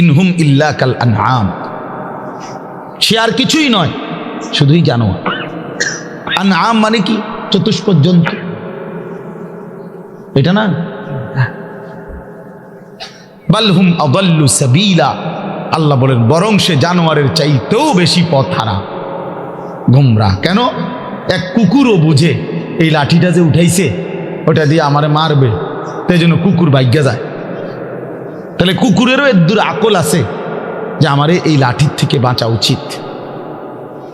ইনহুম ইল্লা কাল আনআম। সে আর কিছুই নয়, শুধুই জানোয়ার। আনআম মানে কি? চতুষ্পদ জন্তু এটা না? বালহুম আদাল্লু সাবিলা। আল্লাহ বলেন, বরং সে জানোয়ারের চাইতেও বেশি পথ হারা গুমরা। কেন? এক কুকুরও বুঝে, এই লাঠিটা যে উঠাইছে, ওটা দিয়ে আমারে মারবে তাই জন্য কুকুর ভাগ্যা যায়। তাহলে কুকুরেরও এর দূর আকল আছে যে আমারে এই লাঠির থেকে বাঁচা উচিত।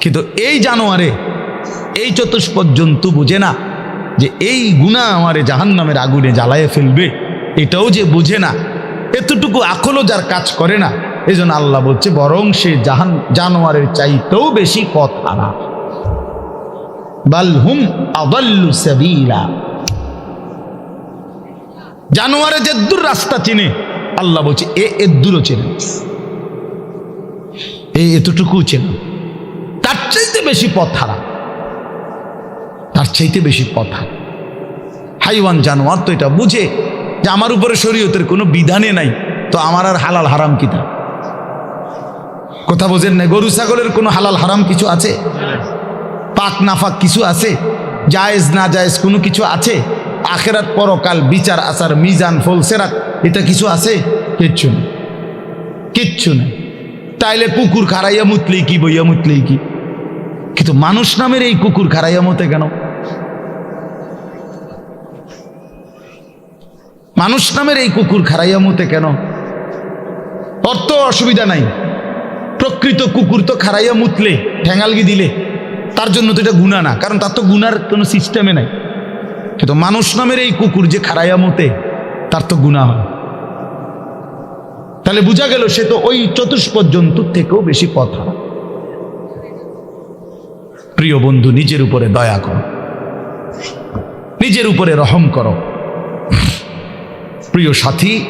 কিন্তু এই জানোয়ারে এই চতুষ্পদ জন্তু বুঝে না যে এই গুণা আমারে জাহান নামের আগুনে জ্বালায়ে ফেলবে। এটাও যে বুঝে না, এতটুকু আকলও যার কাজ করে না এই জন্য আল্লাহ বলছে, বরং সে জাহান জানোয়ারের চাইতেও বেশি পথ হারা বালহুম আদাল্লু সাবিলা। জানোয়ারে যে দূর রাস্তা চিনে আল্লাহ বলছে, এ এদুরও চেনে। এই এতটুকু চেনে। তার চাইতে বেশি পথ হারা। তার চাইতে বেশি পথ হারা। হাইওয়ান জানোয়ার তো এটা বুঝে যে আমার উপরে শরীয়তের কোনো বিধানে নাই, তো আমার আর হালাল হারাম কি কিতা কথা বোঝেন না, গরু ছাগলের কোনো হালাল হারাম কিছু আছে? পাক নাফাক কিছু আছে? জায়েজ, না জায়েজ কোনো কিছু আছে? আখেরাত পরকাল বিচার, আচার, মিজান ফলসেরাত এটা কিছু আছে? কিচ্ছু না কিচ্ছু না তাইলে কুকুর খারাইয়া মুতলেই কি, বইয়া মুতলেই কি? কিন্তু মানুষ নামের এই কুকুর খারাইয়া মতে কেন? মানুষ নামের এই কুকুর খারাইয়া মতে কেন? অর্থ অসুবিধা নাই। প্রকৃত কুকুর তো খারাইয়া মুতলে ঠ্যাঙ্গালগি দিলে। তার জন্য তো এটা গুণা না, কারণ তার তো গুনার কোনো সিস্টেমে নাই। কিন্তু মানুষ নামের এই কুকুর যে খারাইয়া মতে তার তো গুণা হয় তাহলে বোঝা গেল সে তো ওই চতুষ্পদ জন্তুর থেকেও বেশি কথা প্রিয় বন্ধু, নিজের উপরে দয়া করো। নিজের উপরে রহম করো। প্রিয় সাথী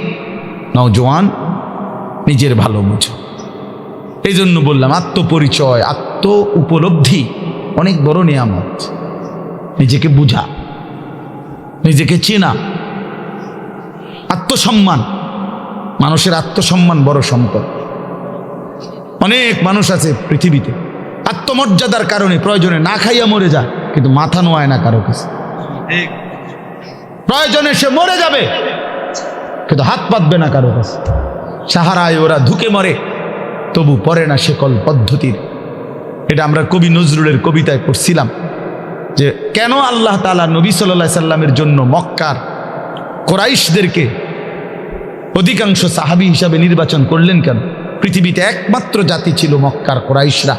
নওজোয়ান নিজের ভালো বুঝো। এই জন্য বললাম, আত্মপরিচয়, আত্ম উপলব্ধি অনেক বড় নিয়ামত। নিজেকে বুঝা। নিজেকে চেনা। আত্মসম্মান। মানুষের আত্মসম্মান বড় সম্পদ। অনেক মানুষ আছে পৃথিবীতে। আত্মমর্যাদার কারণে প্রয়োজনে না খাইয়া মরে যায়, কিন্তু মাথা নোয়ায় না কারও কাছে। প্রয়োজনে সে মরে যাবে, কিন্তু হাত পাতবে না কারও কাছে। সাহারায় ওরা ধুকে মরে, তবু পরে না সেকল পদ্ধতির। এটা আমরা কবি নজরুলের কবিতায় পড়ছিলাম। যে কেন আল্লাহ তালা নবী সাল্লা সাল্লামের জন্য মক্কার কোরাইশদেরকে অধিকাংশ সাহাবি হিসাবে নির্বাচন করলেন কেন? পৃথিবীতে একমাত্র জাতি ছিল মক্কার কোরাইশরা।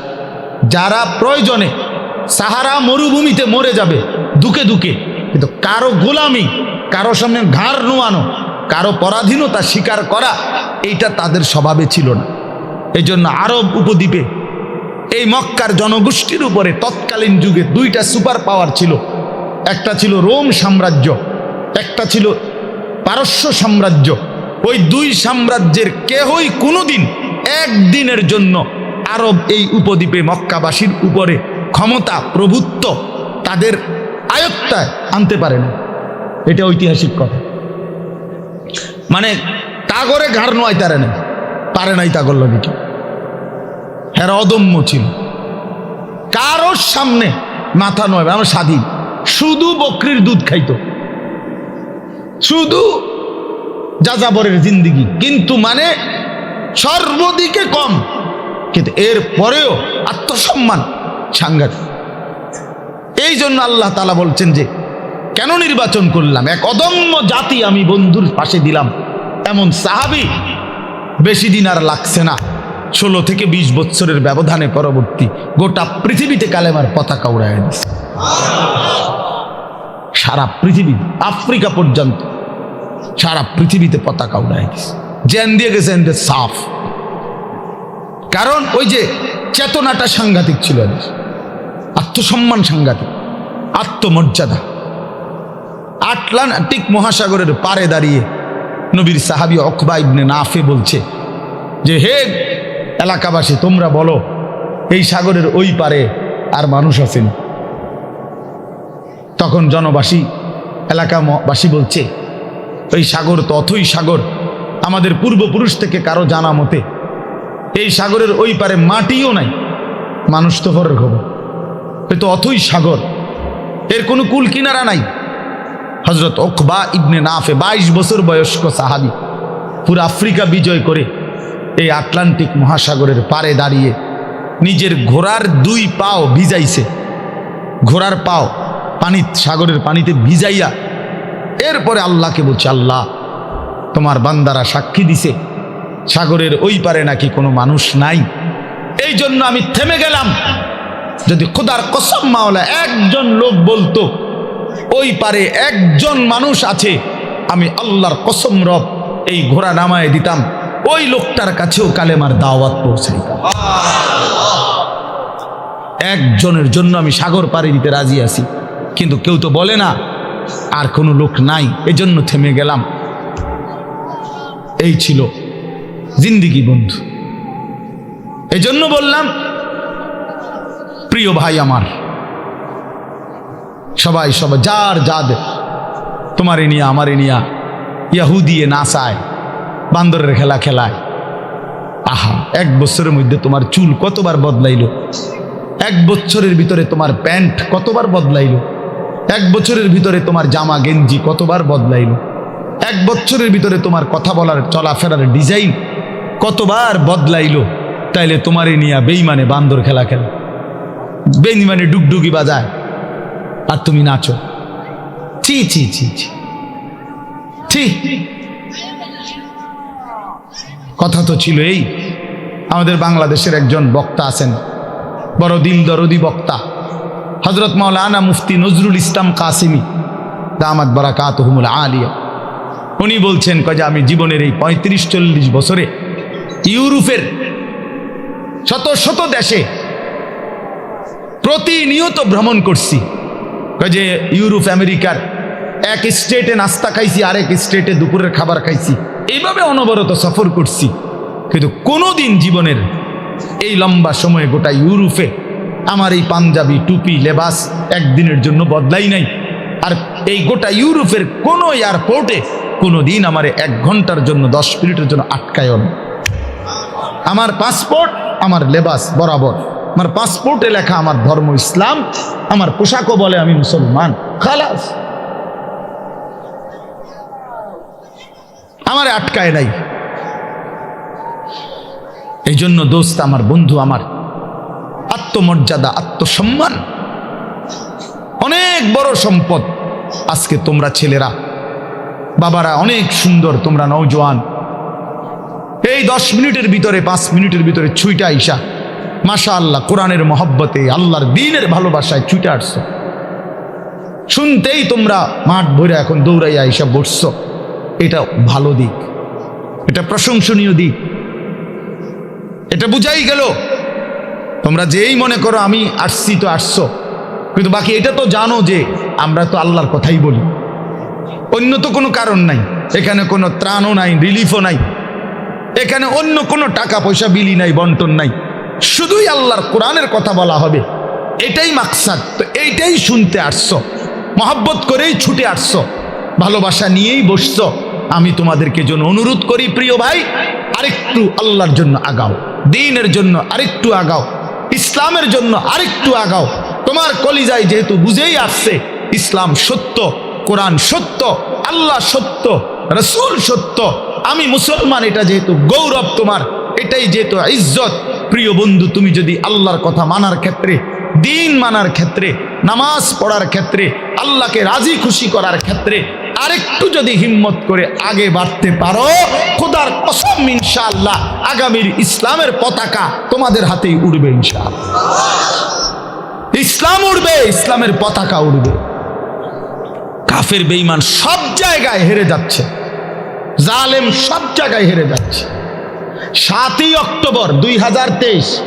যারা প্রয়োজনে সাহারা মরুভূমিতে মরে যাবে, দুকে দুকে। কিন্তু কারও গোলামি, কারও সামনে ঘাড় নোয়ানো, কারও পরাধীনতা স্বীকার করা, এইটা তাদের স্বভাবে ছিল না। এই জন্য আরব উপদ্বীপে এই মক্কার জনগোষ্ঠীর উপরে তৎকালীন যুগে দুইটা সুপার পাওয়ার ছিল। একটা ছিল রোম সাম্রাজ্য, একটা ছিল পারস্য সাম্রাজ্য। ওই দুই সাম্রাজ্যের কেহই কোনোদিন একদিনের জন্য আরব এই উপদ্বীপে মক্কাবাসীর উপরে ক্ষমতা, প্রভুত্ব তাদের আয়ত্তায় আনতে পারে না। এটা ঐতিহাসিক কথা। মানে তাগরে ঘাড় নোয়াই তারে না, পারে নাই তাগর লগে হ্যাঁ অদম্য ছিল। কারোর সামনে মাথা নয়, আমার স্বাধীন। শুধু বকরির দুধ খাইতো। শুধু যাযাবরের জিন্দিগি। কিন্তু মানে সর্বদিকে কম। কিন্তু এর পরেও আত্মসম্মান সাংঘাতিক। এই জন্য আল্লাহ তালা বলছেন যে, কেন নির্বাচন করলাম? এক অদম্য জাতি আমি বন্ধুর পাশে দিলাম। এমন সাহাবি বেশি দিন আর লাগছে না। ষোলো থেকে ২০ বছরের ব্যবধানে পরবর্তী গোটা পৃথিবীতে কালেমার পতাকা উড়ায় দিছে। সারা পৃথিবী, আফ্রিকা পর্যন্ত সারা পৃথিবীতে পতাকা উড়ায় দিছে। জ্যান দিয়ে গেছে এনদের সাফ। কারণ ওই যে চেতনাটা সাংঘাতিক ছিল। আত্মসম্মান সাংঘাতিক, আত্মমর্যাদা। আটলান্টিক মহাসাগরের পারে দাঁড়িয়ে নবীর সাহাবি অকবা ইবনে নাফে বলছে যে, হে এলাকাবাসী, তোমরা বলো, এই সাগরের ওই পারে আর মানুষ আছেন? তখন জনবাসী, এলাকাবাসী বলছে ওই সাগর তো অথই সাগর। আমাদের পূর্বপুরুষ থেকে কারও জানা মতে, এই সাগরের ওই পারে মাটিও নাই। মানুষ তো হরের খবর। এ তো অথই সাগর। এর কোনো কুল কিনারা নাই। হজরত ওকবা ইবনে নাফে, বাইশ বছর বয়স্ক সাহাবি, পুরো আফ্রিকা বিজয় করে এই আটলান্টিক মহাসাগরের পারে দাঁড়িয়ে নিজের ঘোড়ার দুই পাও ভিজাইছে। ঘোড়ার পাও পানি সাগরের পানিতে ভিজাইয়া এরপরে আল্লাহকে বলছে, আল্লাহ, তোমার বান্দারা সাক্ষী দিছে। সাগরের ওই পারে নাকি কোনো মানুষ নাই। এই জন্য আমি থেমে গেলাম। যদি খোদার কসম মাওলা একজন লোক বলতো, ওই পারে একজন মানুষ আছে, আমি আল্লাহর কসম রব এই ঘোড়া নামায় দিতাম। ওই লোকটার কাছেও কালেমার দাওয়াত পৌঁছে একজনের জন্য আমি সাগর পাড়ি দিতে রাজি আছি, কিন্তু কেউ তো বলে না, আর কোনো লোক নাই, এজন্য থেমে গেলাম। এই ছিল জিন্দিগি বন্ধু। এজন্য বললাম, প্রিয় ভাই আমার, সবাই সবাই যার যাদের তোমার নিয়া আমার নিয়া, ইয়াহুদিয়ে নাসায় বান্দরের খেলা খেলায়। আহা, এক বছরের মধ্যে তোমার চুল কতবার বদলাইলো? এক বছরের ভিতরে তোমার প্যান্ট কতবার বদলাইলো? এক বছরের ভিতরে তোমার জামা গেঞ্জি কতবার বদলাইলো? এক বছরের ভিতরে তোমার কথা বলার, চলাফেরার ডিজাইন কতবার বদলাইলো? তাইলে তোমারে নিয়া বেইমানে বান্দর খেলা খেলা। বেইমানে ডুগডুগি বাজায়। আর তুমি নাচো। ছি ছি ছি ছি। ছি। কথা তো ছিল এই আমাদের বাংলাদেশের একজন বক্তা আছেন, বড় দিল দরদি বক্তা হজরত মাওলানা মুফতি নজরুল ইসলাম কাসিমি, দামাত বারাকাত হুমুল আলিয়া। উনি বলছেন, কয়ে আমি জীবনের এই পঁয়ত্রিশ চল্লিশ বছরে ইউরোপের শত শত দেশে প্রতিনিয়ত ভ্রমণ করছি। যে ইউরোপ, আমেরিকার এক স্টেটে নাস্তা খাইছি, আরেক স্টেটে দুপুরের খাবার খাইছি। এইভাবে অনবরত সফর করছি। কিন্তু কোনো দিন জীবনের এই লম্বা সময়ে গোটা ইউরোপে আমার এই পাঞ্জাবি, টুপি, লেবাস একদিনের জন্য বদলাই নাই। আর এই গোটা ইউরোপের কোনো এয়ারপোর্টে কোনো দিন আমার এক ঘণ্টার জন্য, দশ মিনিটের জন্য আটকায়ও না আমার পাসপোর্ট, আমার লেবাস বরাবর। আমার পাসপোর্টে লেখা আমার ধর্ম ইসলাম, আমার পোশাকও বলে আমি মুসলমান। খালাস। আমার আটকায় নাই। এই জন্য দোস্ত, আমার বন্ধু, আমার আত্মমর্যাদা, আত্মসম্মান অনেক বড় সম্পদ আজকে তোমরা ছেলেরা, বাবারা অনেক সুন্দর, তোমরা নৌজওয়ান এই দশ মিনিটের ভিতরে, পাঁচ মিনিটের ভিতরে ছুইটা আইসা মাশা আল্লাহ কোরআনের মহব্বতে, আল্লাহর দিনের ভালোবাসায় ছুটে আসছো শুনতেই তোমরা মাঠ ভরে এখন দৌড়াইয়া আইসা বসছো। এটা ভালো দিক। এটা প্রশংসনীয় দিক। এটা বুঝাই গেল। তোমরা যেই মনে করো, আমি আসছি তো আসছো। কিন্তু বাকি এটা তো জানো যে আমরা তো আল্লাহর কথাই বলি। অন্য তো কোনো কারণ নাই। এখানে কোনো ত্রাণও নাই রিলিফও নাই। এখানে অন্য কোনো টাকা পয়সা, বিলি নাই, বন্টন নাই। শুধুই আল্লাহর কোরআনের কথা বলা হবে। এটাই মাকসাদ। তো এইটাই শুনতে আসছো। মহাব্বত করেই ছুটে আসছো। ভালোবাসা নিয়েই বসছো। আমি তোমাদেরকে জন্য অনুরোধ করি, প্রিয় ভাই, আরেকটু আল্লাহর জন্য আগাও, দিনের জন্য আরেকটু আগাও, ইসলামের জন্য আরেকটু আগাও। তোমার কলিজায় যেহেতু বুঝেই আসছে, ইসলাম সত্য, কোরআন সত্য, আল্লাহ সত্য, রসুল সত্য, আমি মুসলমান, এটা যেহেতু গৌরব তোমার, এটাই যেহেতু ইজ্জত। প্রিয় বন্ধু, তুমি যদি আল্লাহর কথা মানার ক্ষেত্রে, দিন মানার ক্ষেত্রে, নামাজ পড়ার ক্ষেত্রে, আল্লাহকে রাজি খুশি করার ক্ষেত্রে আরেকটু যদি হিম্মত করে আগে বাড়তে পারো, খোদার কসম ইনশাআল্লাহ আগামীর ইসলামের পতাকা তোমাদের হাতেই উড়বে ইনশাআল্লাহ। ইসলাম উড়বে, ইসলামের পতাকা উড়বে। কাফের, বেঈমান সব জায়গায় হেরে যাচ্ছে। জালেম সব জায়গায় হেরে যাচ্ছে। সাতই অক্টোবর দুই হাজার তেইশ,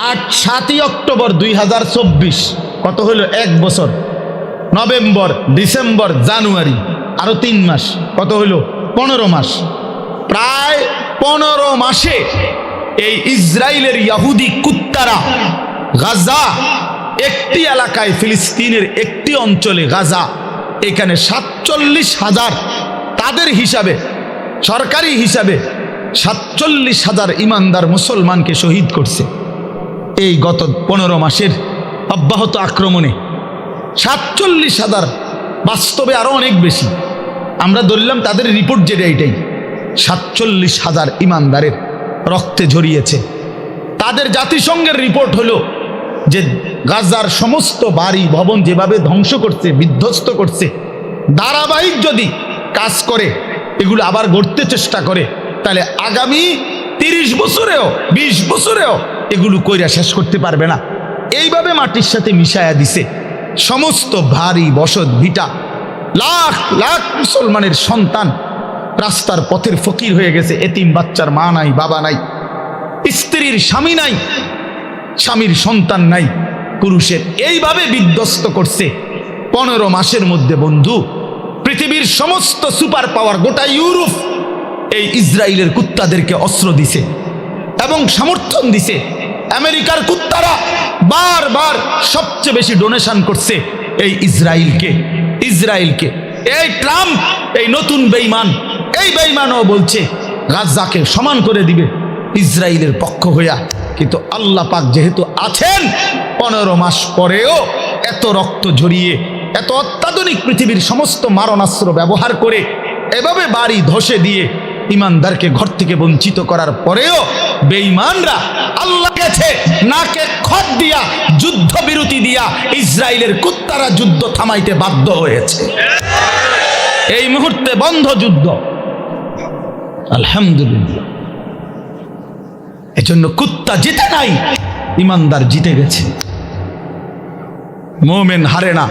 আট সাতই অক্টোবর দুই হাজার চব্বিশ, কত হলো? এক বছর। নভেম্বর, ডিসেম্বর, জানুয়ারি, আরও তিন মাস। কত হলো পনেরো মাস। প্রায় পনেরো মাসে এই ইসরায়েলের ইয়াহুদি কুত্তারা গাজা, একটি এলাকায় ফিলিস্তিনের একটি অঞ্চলে গাজা, এখানে সাতচল্লিশ হাজার তাদের হিসাবে, সরকারি হিসাবে সাতচল্লিশ হাজার ইমানদার মুসলমানকে শহীদ করছে। এই গত পনেরো মাসের অব্যাহত আক্রমণে সাতচল্লিশ হাজার। বাস্তবে আরও অনেক বেশি। আমরা ধরলাম তাদের রিপোর্ট যেটা এটাই। সাতচল্লিশ হাজার ইমানদারের রক্তে ঝরিয়েছে। তাদের জাতিসংঘের রিপোর্ট হলো যে গাজার সমস্ত বাড়ি, ভবন যেভাবে ধ্বংস করছে, বিধ্বস্ত করছে, ধারাবাহিক যদি কাজ করে, এগুলো আবার গড়তে চেষ্টা করে, তাহলে আগামী তিরিশ বছরেও ২০ বছরেও এগুলো কইরা শেষ করতে পারবে না। এইভাবে মাটির সাথে মিশায়া দিছে। সমস্ত ভারী বসত ভিটা লাখ লাখ মুসলমানের সন্তান রাস্তার পথের ফকির হয়ে গেছে। এতিম বাচ্চার মা নাই, বাবা নাই, স্ত্রীর স্বামী নাই, স্বামীর সন্তান নাই। পুরুষের এইভাবে বিধ্বস্ত করছে পনেরো মাসের মধ্যে, বন্ধু। পৃথিবীর সমস্ত সুপার পাওয়ার গোটা ইউরোপ এই ইসরায়েলের কুত্তাদেরকে অস্ত্র দিছে এবং সমর্থন দিছে। আমেরিকার কুত্তারা বারবার সবচেয়ে বেশি ডোনেশন করছে এই ইসরায়েলকে ইসরায়েলকে। এই ট্রাম্প, এই নতুন বেইমান এই বেইমানও বলছে গাজাকে সমান করে দিবে ইসরায়েলের পক্ষ হইয়া। কিন্তু আল্লাহ পাক যেহেতু আছেন, পনেরো মাস পরেও এত রক্ত ঝরিয়ে, এত অত্যাধুনিক পৃথিবীর সমস্ত মারণাস্ত্র ব্যবহার করে, এভাবে বাড়ি ধসে দিয়ে ইমানদারকে ঘর থেকে বঞ্চিত করার পরেও বেঈমানরা আল্লাহ গেছে নাকে খত দিয়া যুদ্ধ বিরতি দিয়া ইসরায়েলের কুত্তারা যুদ্ধ থামাইতে বাধ্য হয়েছে। এই মুহূর্তে বন্ধ যুদ্ধ। আলহামদুলিল্লাহ। এজন্য কুত্তা জিতে নাই, ইমানদার জিতে গেছে। মোমেন হারে না।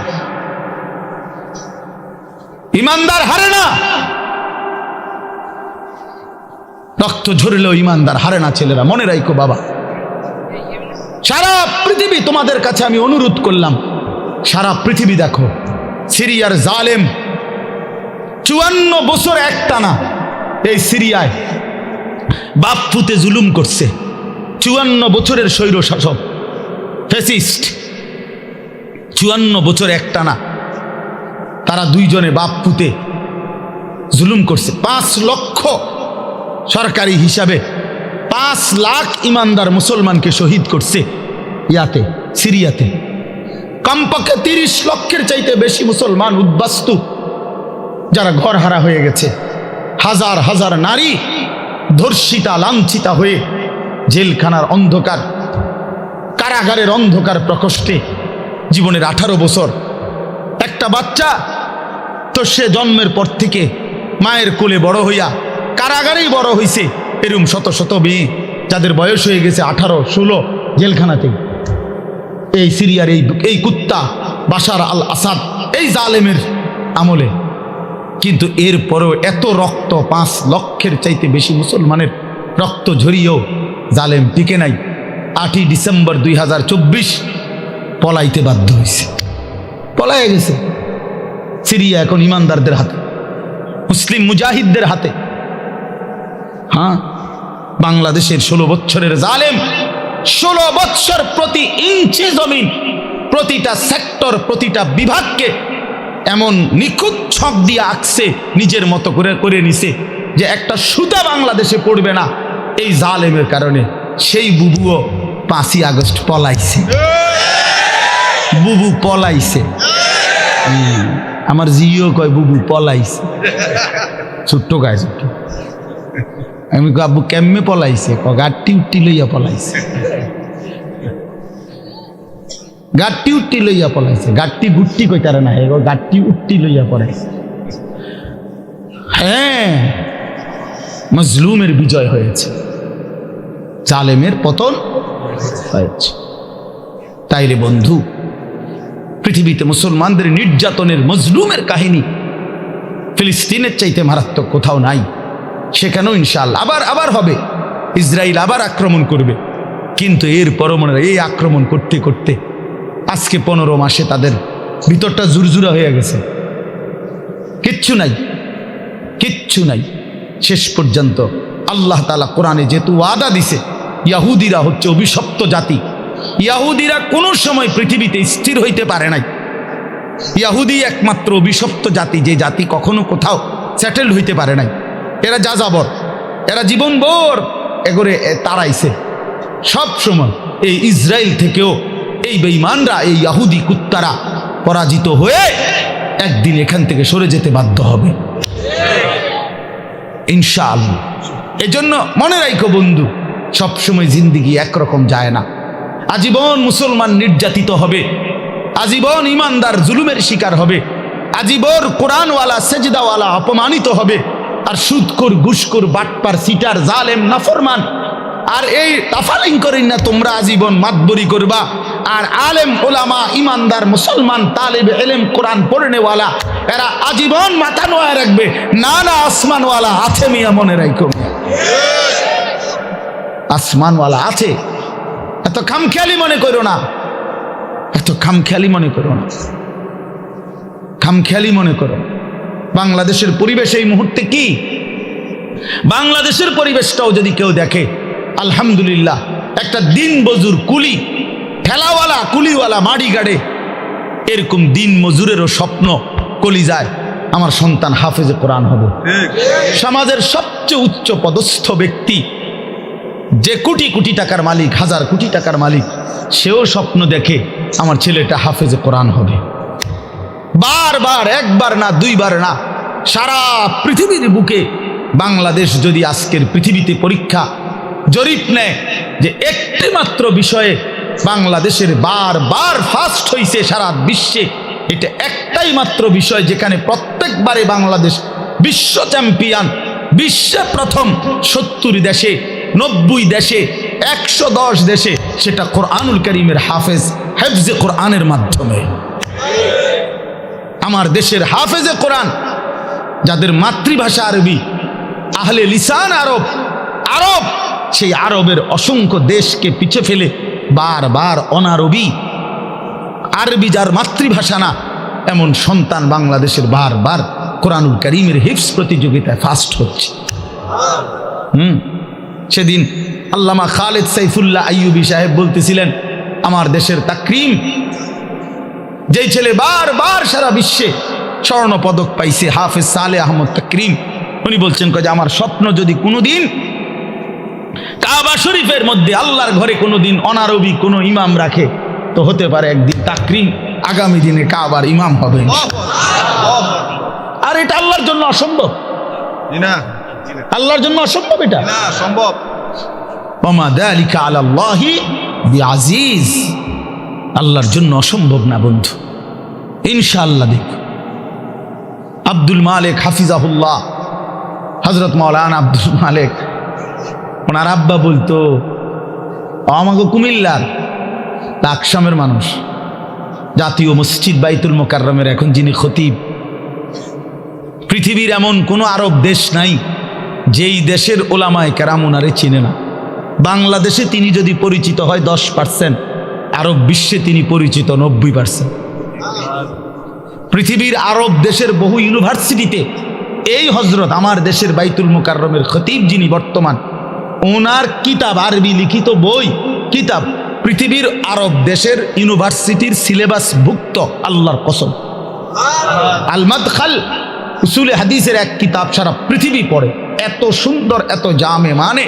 ইমানদার হারে না। রক্ত ঝরলেও ইমানদার, হারে না ছেলেরা, মনে রাখো বাবা। সারা পৃথিবী তোমাদের কাছে আমি অনুরোধ করলাম, সারা পৃথিবী দেখো, সিরিয়ার জালেম, চুয়ান্ন বছর একটানা এই সিরিয়ায় বাপ পুতে জুলুম করছে, চুয়ান্ন বছরের স্বৈর শাসক ফেসিস্ট চুয়ান্ন বছর একটানা তারা দুইজনে বাপ পুতে জুলুম করছে, পাঁচ লক্ষ সরকারি হিসাবে পাঁচ লাখ ইমানদার মুসলমানকে শহীদ করছে ইয়াতে, সিরিয়াতে। কমপক্ষে তিরিশ লক্ষের চাইতে বেশি মুসলমান উদ্বাস্তু, যারা ঘর হারা হয়ে গেছে। হাজার হাজার নারী ধর্ষিতা, লাঞ্ছিতা হয়ে জেলখানার অন্ধকার, কারাগারের অন্ধকার প্রকোষ্ঠে জীবনের আঠারো বছর। একটা বাচ্চা তো সে জন্মের পর থেকে মায়ের কোলে বড় হইয়া কারাগারেই বড় হইছে। এরম শত শত মেয়ে, যাদের বয়স হয়ে গেছে আঠারো, ষোলো জেলখানাতে এই সিরিয়ার এই এই কুত্তা বাসার আল আসাদ, এই জালেমের আমলে। কিন্তু এরপরেও এত রক্ত, পাঁচ লক্ষের চাইতে বেশি মুসলমানের রক্ত ঝরিয়েও জালেম টিকে নাই। আটই ডিসেম্বর দুই হাজার চব্বিশ পলাইতে বাধ্য হয়েছে পলায় গেছে। সিরিয়া এখন ইমানদারদের হাতে, মুসলিম মুজাহিদদের হাতে। হ্যাঁ? বাংলাদেশের ষোলো বছরের জালেম, ষোলো বৎসর প্রতি ইঞ্চি জমিন, প্রতিটা সেক্টর, প্রতিটা বিভাগকে এমন নিখুঁত ছক দিয়ে আঁকছে, নিজের মতো করে করে নিছে যে একটা সুতা বাংলাদেশে পড়বে না এই জালেমের কারণে। সেই বুবুও পাঁচই আগস্ট পলাইছে। বুবু পলাইছে। আমার জিও কয় বুবু পলাইছে। ছোট্ট গায়ে ছোট্ট। আমি আব্বু কেমনে পলাইছে? ক গাঠটি উঠটি লইয়া পলাইছে। গাঠটি উঠটি লইয়া পলাইছে। গাঠটি গুট্টি কই তারা না, এগো গাঠটি উঠটি লইয়া পলাইছে হ্যাঁ মজলুমের বিজয় হয়েছে। জালেমের পতন হয়েছে। তাইলে বন্ধু, পৃথিবীতে মুসলমানদের নির্যাতনের মজলুমের কাহিনী ফিলিস্তিনের চাইতে মারাত্মক কোথাও নাই। সেখানেও ইনশাল্লাহ আবার আবার হবে। ইসরায়েল আবার আক্রমণ করবে। কিন্তু এর মনে এই আক্রমণ করতে করতে আজকে পনেরো মাসে তাদের ভিতরটা জুরজুরা হয়ে গেছে। কিচ্ছু নাই। কিচ্ছু নাই। শেষ পর্যন্ত আল্লাহ তালা কোরআনে যেহেতু ওয়াদা দিছে, ইয়াহুদিরা হচ্ছে অভিশপ্ত জাতি। ইয়াহুদিরা কোনো সময় পৃথিবীতে স্থির হইতে পারে নাই। ইয়াহুদি একমাত্র অভিশপ্ত জাতি, যে জাতি কখনো কোথাও সেটেল হইতে পারে নাই। এরা যা যাবর এরা জীবন ভোর এগরে, এ তাড়াইছে সব সময় এই ইসরায়েল থেকেও এই বেঈমানরা, এই ইয়াহুদি কুত্তারা পরাজিত হয়ে একদিন এখান থেকে সরে যেতে বাধ্য হবে। ইনশাআল্লাহ। এজন্য মনে রাখো বন্ধু সবসময় জিন্দিগি একরকম যায় না। আজীবন মুসলমান নির্যাতিত হবে, আজীবন ইমানদার জুলুমের শিকার হবে, আজীবন কোরআনওয়ালা, সেজদাওয়ালা অপমানিত হবে। আর সুদকুর ঘুষকুর, বাটপার, সিটার, জালেম, নাফরমান। আর এই তাফালিং করেন না, তোমরা আজীবন মাতবরি করবা। আর আলেম, ওলামা, ইমানদার, মুসলমান, তালেব এলেম, কোরআন পড়নেওয়ালা, এরা আজীবন মাথা নোয়া রাখবে। না না, আসমানওয়ালা আছে মিয়া, মনে রাখো আসমানওয়ালা আছে। এত খামখেয়ালি মনে করো না। এত খামখেয়ালি মনে করো না। খামখেয়ালি মনে করো বাংলাদেশের পরিবেশ এই মুহূর্তে কি? বাংলাদেশের পরিবেশটাও যদি কেউ দেখে আলহামদুলিল্লাহ একটা দিন বজুর কুলি ঠেলাওয়ালা কুলিওয়ালা মাড়ি গাড়ে এরকম দিন মজুরেরও স্বপ্ন কলি যায়। আমার সন্তান হাফেজে কোরআন হবে। সমাজের সবচেয়ে উচ্চ পদস্থ ব্যক্তি যে কোটি কোটি টাকার মালিক হাজার কোটি টাকার মালিক সেও স্বপ্ন দেখে আমার ছেলেটা হাফেজে কোরআন হবে। বারবার, একবার না, দুইবার না, সারা পৃথিবীর বুকে বাংলাদেশ যদি আজকের পৃথিবীতে পরীক্ষা জরিপ নেয় যে একটি মাত্র বিষয়ে বাংলাদেশের বারবার ফার্স্ট হইছে সারা বিশ্বে, এটা একটাই মাত্র বিষয় যেখানে প্রত্যেকবারে বাংলাদেশ বিশ্ব চ্যাম্পিয়ন বিশ্বে প্রথম সত্তর দেশে, নব্বই দেশে, একশো দশ দেশে, সেটা কোরআনুল করিমের হাফেজ, হেফজে কোরআনের মাধ্যমে। আমার দেশের হাফেজে কোরআন, যাদের মাতৃভাষা আরবি, আহলে লিসান আরব আরব, সেই আরবের অসংখ্য দেশকে পিছে ফেলে বারবার অনারবি। আরবি যার মাতৃভাষা না, এমন সন্তান বাংলাদেশের বারবার কোরআনুল করিমের হিফস প্রতিযোগিতায় ফার্স্ট হচ্ছে। হুম, সেদিন আল্লামা খালেদ সাইফুল্লাহ আইয়ুবি সাহেব বলতেছিলেন, আমার দেশের তাকরিম যেই ছেলে বারবার সারা বিশ্বে স্বর্ণ পদক পাইছে হাফেজ সালে আহমদ তাকরিম। উনি বলছেন যে আমার স্বপ্ন যদি কোনোদিন কাবা শরীফের মধ্যে আল্লাহর ঘরে কোনোদিন অনারবি কোনো ইমাম রাখে তো হতে পারে একদিন তাকরিম আগামী দিনে কাবার ইমাম হবে আর এটা আল্লাহর জন্য অসম্ভব। আল্লাহর জন্য অসম্ভব এটা। না সম্ভব আলাল্লাহি বিআজিজ আল্লাহর জন্য অসম্ভব না, বন্ধু। ইনশাআল্লাহ দেখ। আব্দুল মালিক হাফিজাহুল্লাহ হজরত মৌলানা আব্দুল মালিক, ওনার আব্বা বলতো আমাকে কুমিল্লার লাকসামের মানুষ, জাতীয় মসজিদ বাইতুল মোকাররমের এখন যিনি খতিব। পৃথিবীর এমন কোনো আরব দেশ নাই, যেই দেশের ওলামায় কেরাম ওনারে চিনে না। বাংলাদেশে তিনি যদি পরিচিত হয় দশ পার্সেন্ট। আরব বিশ্বে তিনি পরিচিত নব্বই পার্সেন্ট পৃথিবীর আরব দেশের বহু ইউনিভার্সিটিতে এই হজরত আমার দেশের বাইতুল মোকাররমের খতিব যিনি বর্তমান, ওনার কিতাব, আরবি লিখিত বই, কিতাব পৃথিবীর আরব দেশের ইউনিভার্সিটির সিলেবাস ভুক্ত, আল্লাহর কসম। আলমাদ খাল উসুলে হাদিসের এক কিতাব সারা পৃথিবী পড়ে, এত সুন্দর, এত জামে মানে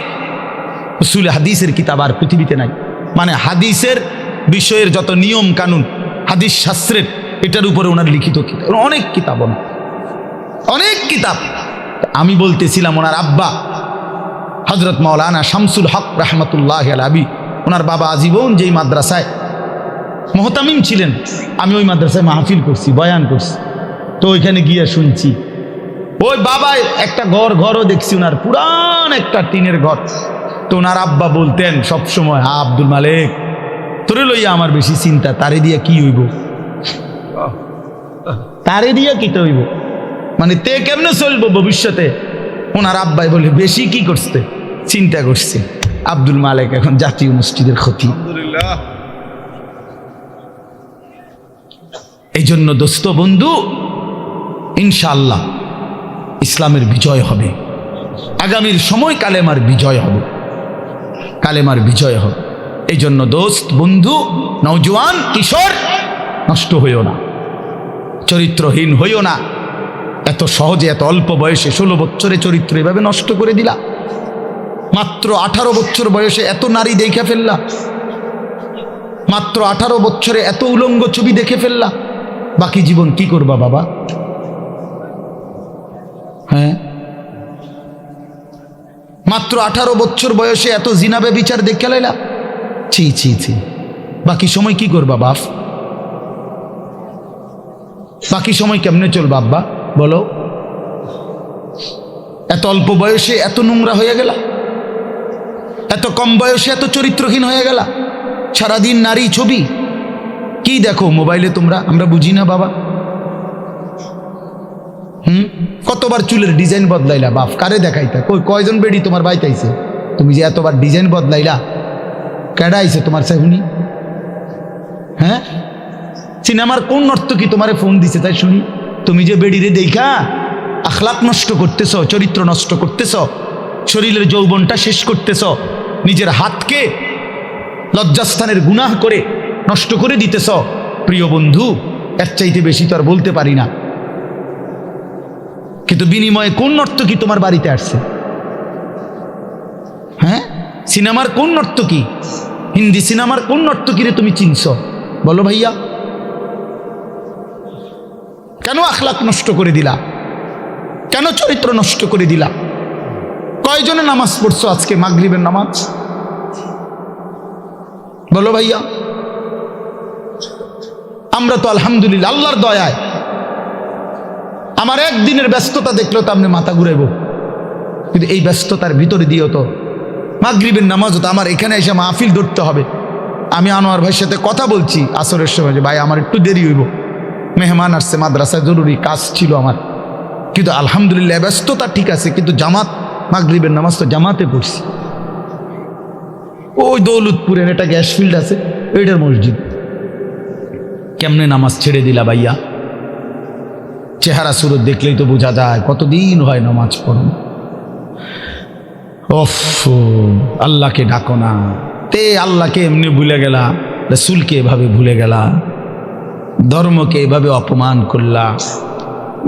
উসুলে হাদিসের কিতাব আর পৃথিবীতে নাই। মানে হাদিসের বিষয়ের যত নিয়ম কানুন, হাদিস শাস্ত্রের, এটার উপরে ওনার লিখিত কিতাব, অনেক কিতাব ওনার। অনেক কিতাব। আমি বলতেছিলাম ওনার আব্বা হজরত মৌলানা শামসুল হক রহমতুল্লাহ আবি ওনার বাবা আজীবন যেই মাদ্রাসায় মোহতামিম ছিলেন, আমি ওই মাদ্রাসায় মাহফিল করছি, বয়ান করছি। তো ওইখানে গিয়ে শুনছি, ওই বাবা একটা ঘর ঘরও দেখছি ওনার, পুরান একটা টিনের ঘর। তো ওনার আব্বা বলতেন সবসময় হা আব্দুল মালিক তোরে লইয়া আমার বেশি চিন্তা তারে দিয়া কি হইব? তারে দিয়া কি তো হইব মানে তে কেমনে চলবো ভবিষ্যতে? ওনার আব্বাই বলে বেশি কি করছে? চিন্তা করছে। আব্দুল মালিক এখন জাতীয় মসজিদের ক্ষতি এই জন্য দোস্ত বন্ধু ইনশাআল্লাহ ইসলামের বিজয় হবে। আগামীর সময় কালেমার বিজয় হবে। কালেমার বিজয় হবে। এই জন্য দোস্ত, বন্ধু নৌজওয়ান কিশোর, নষ্ট হইও না। চরিত্রহীন হইও না। এত সহজে, এত অল্প বয়সে ষোলো বছরে চরিত্র এভাবে নষ্ট করে দিলা। মাত্র আঠারো বছর বয়সে এত নারী দেখে ফেললা। মাত্র আঠারো বছরে এত উলঙ্গ ছবি দেখে ফেললা। বাকি জীবন কি করবা বাবা? হ্যাঁ? মাত্র আঠারো বছর বয়সে এত জিনাবে বিচার দেখে লাইলা। ছি ছি ছি। বাকি সময় কি করবা, বাপ? বাকি সময় কেমনে চলবা, আব্বা? বলো। এত অল্প বয়সে এত নোংরা হয়ে গেলা? এত কম বয়সে এত চরিত্রহীন হয়ে গেলা? সারাদিন নারী ছবি? কি দেখো মোবাইলে তোমরা? আমরা বুঝি না, বাবা। হুম? কতবার চুলের ডিজাইন বদলাইলা, বাপ? কারে দেখাইতা? কই, কয়জন বেডি তোমার বাইতাইছে? তুমি যে এতবার ডিজাইন বদলাইলা কেডা আইছে তোমার সেহুনি হ্যাঁ? সিনেমার কোন নর্তকী তোমারে ফোন দিছে তাই শুনি? তুমি যে বেডিরে দেখা আখলাক নষ্ট করতেছ, চরিত্র নষ্ট করতেছ, শরীরের যৌবনটা শেষ করতেছ, নিজের হাতকে লজ্জাস্থানের গুনাহ করে নষ্ট করে দিতেছ, প্রিয় বন্ধু, এর চাইতে বেশি তো আর বলতে পারি না। কিন্তু বিনিময়ে কোন নর্তকী তোমার বাড়িতে আসছে? সিনেমার কোন নর্তকী হিন্দি সিনেমার কোন নর্তকীরে তুমি চিনছ? বলো ভাইয়া। কেন আখলাক নষ্ট করে দিলা? কেন চরিত্র নষ্ট করে দিলা? কয়জনে নামাজ পড়ছো আজকে মাগরিবের নামাজ? বলো ভাইয়া। আমরা তো আলহামদুলিল্লাহ আল্লাহর দয়ায়। আমার একদিনের ব্যস্ততা দেখলেও তো আপনি মাথা ঘুরাইব। কিন্তু এই ব্যস্ততার ভিতরে দিয়েও তো। মাগরিবের নামাজও তো আমার এখানে এসে মাহফিল ধরতে হবে। আমি আনোয়ার ভাইয়ের সাথে কথা বলছি আসরের সময় যে, ভাই, আমার একটু দেরি হইব। মেহমান আসছে, মাদ্রাসায় জরুরি কাজ ছিল আমার। কিন্তু আলহামদুলিল্লাহ ব্যস্ততা ঠিক আছে, কিন্তু জামাত, মাগরিবের নামাজ তো জামাতে পড়ছি। ওই দৌলতপুরের একটা গ্যাস ফিল্ড আছে, ওইটার মসজিদ। কেমনে নামাজ ছেড়ে দিলা ভাইয়া? চেহারা সুরত দেখলেই তো বোঝা যায়, কতদিন হয় নামাজ পড়ো আল্লাহকে ডাকো না। তে আল্লাহকে এমনি ভুলে গেলা, রসুলকে এভাবে ভুলে গেলা, ধর্মকে এভাবে অপমান করলা,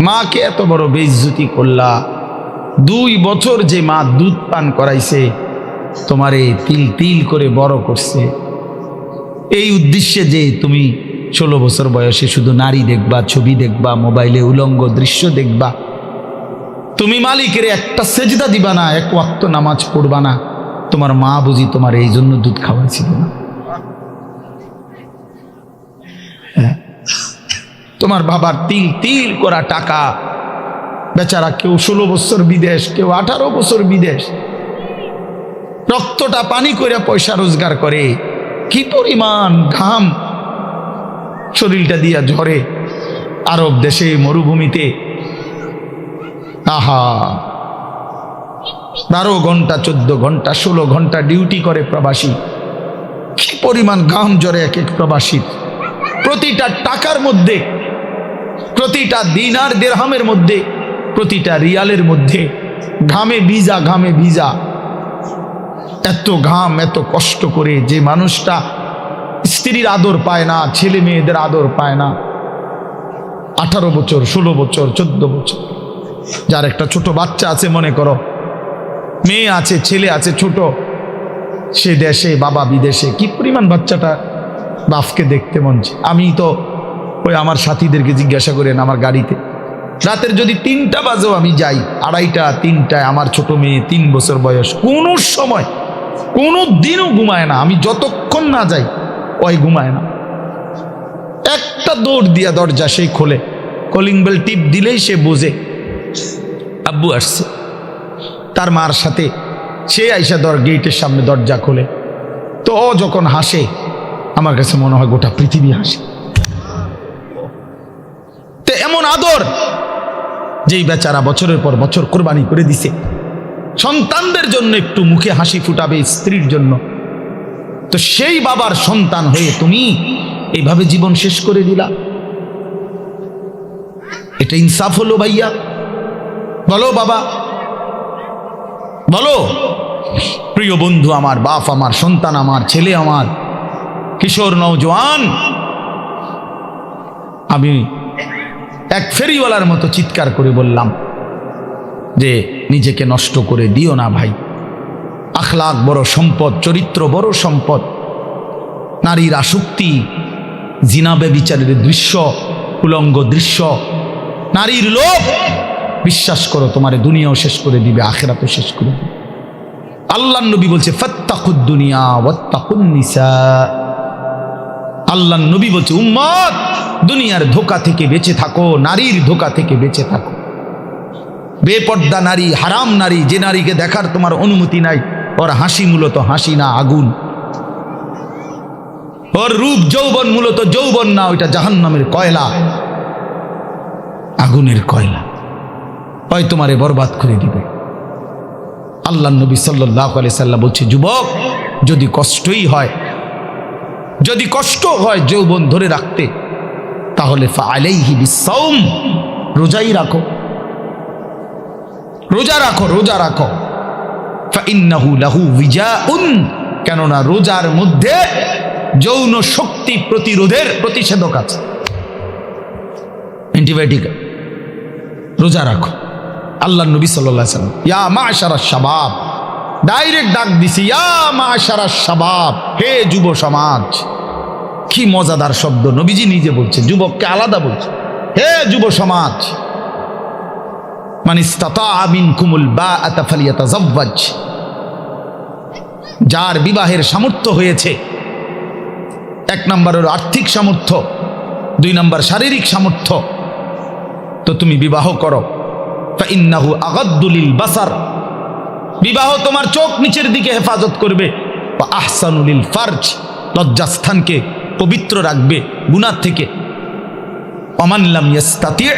মাকে এত বড় বেইজ্জতি করলা, দুই বছর যে মা দুধ পান করাইছে, তোমারে তিল তিল করে বড় করছে। এই উদ্দেশ্যে যে তুমি ষোলো বছর বয়সে শুধু নারী দেখবা, ছবি দেখবা, মোবাইলে উলঙ্গ দৃশ্য দেখবা তুমি মালিকের একটা সেজদা দিবা না, এক ওয়াক্ত নামাজ পড়বা না। তোমার মা বুঝি তোমার এই জন্য দুধ খাওয়াইছিল না। হ্যাঁ। তোমার বাবার তিল তিল করা টাকা। বেচারা কেউ ষোলো বছর বিদেশ, কেউ আঠারো বছর বিদেশ। রক্তটা পানি করে পয়সা রোজগার করে। কি পরিমাণ ঘাম। শরীরটা দিয়া ঝরে। আরব দেশে মরুভূমিতে আহা। বারো ঘণ্টা, চোদ্দ ঘণ্টা, ষোলো ঘণ্টা ডিউটি করে প্রবাসী। কি পরিমাণ ঘাম জ্বরে এক এক প্রবাসীর। প্রতিটা টাকার মধ্যে, প্রতিটা দিনার দেড়হামের মধ্যে, প্রতিটা রিয়ালের মধ্যে, ঘামে ভিজা ঘামে ভিজা। এত ঘাম, এত কষ্ট করে যে মানুষটা স্ত্রীর আদর পায় না, ছেলে মেয়েদের আদর পায় না। আঠারো বছর, ষোলো বছর, চোদ্দ বছর। যার একটা ছোট বাচ্চা আছে, মনে করো। মেয়ে আছে, ছেলে আছে, ছোট। সে দেশে, বাবা বিদেশে, কি পরিমাণ বাচ্চাটা বাপকে দেখতে মন আমি তো ওই আমার সাথীদেরকে জিজ্ঞাসা করেন আমার গাড়িতে। রাতের যদি তিনটা বাজেও আমি যাই, আড়াইটা, তিনটায় আমার ছোট মেয়ে তিন বছর বয়স, কোনো সময়, কোনো দিনও ঘুমায় না। আমি যতক্ষণ না যাই, ওই ঘুমায় না। একটা দৌড় দিয়া দরজা সেই খোলে। কলিং বেল টিপ দিলেই সে বোঝে আব্বু আসছে। তার মার সাথে সে আইসা দর গেটের সামনে দরজা খোলে। তো ও যখন হাসে, আমার কাছে মনে হয় গোটা পৃথিবী হাসে। তো এমন আদর যেই বেচারা বছরের পর বছর কোরবানি করে দিছে, সন্তানদের জন্য একটু মুখে হাসি ফুটাবে স্ত্রীর জন্য। তো সেই বাবার সন্তান হয়ে তুমি এইভাবে জীবন শেষ করে দিলা। এটা ইনসাফ হলো ভাইয়া। বলো বাবা। বলো। প্রিয় বন্ধু আমার, বাপ আমার, সন্তান আমার, ছেলে আমার, কিশোর নৌজওয়ান আমি এক ফেরিওয়ালার মতো চিৎকার করে বললাম যে, নিজেকে নষ্ট করে দিও না ভাই। আখলাক বড় সম্পদ, চরিত্র বড় সম্পদ, নারীর আসক্তি জিনাবে বিচারের দৃশ্য, উলঙ্গ দৃশ্য, নারীর লোভ বিশ্বাস করো, তোমার দুনিয়াও শেষ করে দিবে, আখেরাতও শেষ করে দিবে। আল্লাহ নবী বলছে, ফত্তাকুদ দুনিয়া ওয়াত্তাকুন নিসা। আল্লাহ নবী বলছে, উম্মত, দুনিয়ার ধোকা থেকে বেঁচে থাকো, নারীর ধোকা থেকে বেঁচে থাকো। বেপর্দা নারী, হারাম নারী, যে নারীকে দেখার তোমার অনুমতি নাই, ওর হাসি মূলত হাসি না আগুন। ওর রূপ যৌবন মূলত যৌবন না, ওইটা জাহান্নামের কয়লা। আগুনের কয়লা। হয় তোমারে বরবাদ করে দিবে। আল্লাহ নবী সাল্লাহ আলি সাল্লাম বলছে, যুবক, যদি কষ্টই হয়, যদি কষ্ট হয় যৌবন ধরে রাখতে, তাহলে রোজাই রাখো। রোজা রাখো রোজা রাখো। লাহু উন কেননা রোজার মধ্যে যৌন শক্তি প্রতিরোধের প্রতিষেধক আছে। অ্যান্টিবায়োটিক রোজা রাখো। আল্লাহ নবী সাল্লাম, ইয়া মা সারা শাবাব। ডাইরেক্ট ডাক দিছি, ইয়া মা সারা শাবাব, হে যুব সমাজ। কি মজাদার শব্দ, নবীজি নিজে বলছে যুবককে আলাদা বলছে হে যুব সমাজ মানে মিনকুমুল বা যার বিবাহের সামর্থ্য হয়েছে, এক নম্বর আর্থিক সামর্থ্য, দুই নম্বর শারীরিক সামর্থ্য। তো তুমি বিবাহ করো। ইন্নাহু আগাদ্দুলিল বাসার। বিবাহ তোমার চোখ নিচের দিকে হেফাজত করবে। বা আহসানুলিল ফার্জ, লজ্জাস্থানকে পবিত্র রাখবে গুনার থেকে। অমানলাম ইয়াস্তাতি।